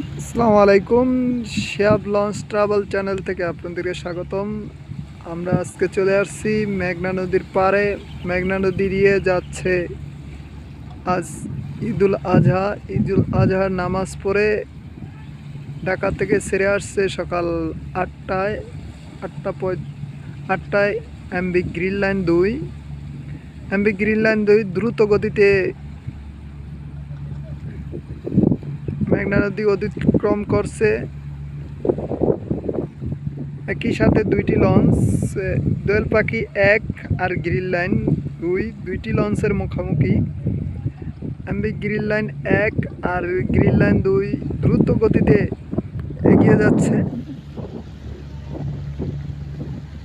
আসসালামু আলাইকুম, Shiyab launch travel channel থেকে আপনাদেরকে স্বাগতম। আমরা আজকে চলে আসছি মেঘনা নদীর পাড়ে। মেঘনা নদী দিয়ে যাচ্ছে আজ ঈদুল আজহা। ঈদুল আজহার নামাজ পড়ে ঢাকা থেকে সেরে আসছে সকাল আটটায়। আটটা আটটায় এমবি গ্রিন লাইন দুই। এমবি গ্রিন লাইন দুই দ্রুত গতিতে মেঘনা নদী অতিক্রম করছে। একই সাথে দুইটি লঞ্চ দোয়েল পাখি এক আর গ্রিল লাইন দুই। দুইটি লঞ্চের মুখোমুখি। এমবি গ্রিল লাইন এক আর গ্রিল লাইন দুই দ্রুত গতিতে এগিয়ে যাচ্ছে।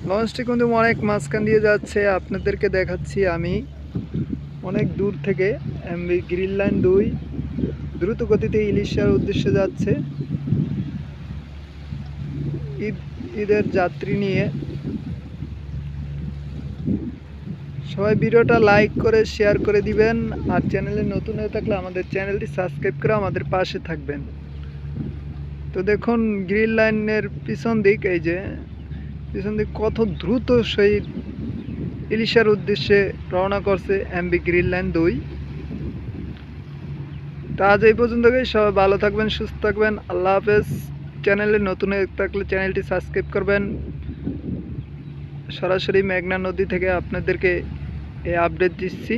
লঞ্চটি কিন্তু অনেক মাঝখান দিয়ে যাচ্ছে। আপনাদেরকে দেখাচ্ছি আমি। অনেক দূর থেকে এমবি গ্রিল লাইন দুই। দ্রুত গতিতে ইলিশার উদ্দেশ্যে যাচ্ছে। ঈদ, ঈদের যাত্রী নিয়ে সবাই ভিডিওটা লাইক করে, শেয়ার করে দিবেন। আর চ্যানেলে নতুন হয়ে থাকলে আমাদের চ্যানেলটি সাবস্ক্রাইব করে আমাদের পাশে থাকবেন। তো দেখুন গ্রিল লাইনের পিছন দিক, এই যে পিছন দিক কত দ্রুত সেই ইলিশার উদ্দেশ্যে রওনা করছে এমবি গ্রিল লাইন দুই। তো আজ এই পর্যন্ত সবাই ভালো থাকবেন, সুস্থ থাকবেন। আল্লাহ হাফেজ। চ্যানেলে নতুন থাকলে চ্যানেলটি সাবস্ক্রাইব করবেন। সরাসরি মেঘনা নদী থেকে আপনাদেরকে এই আপডেট দিচ্ছি।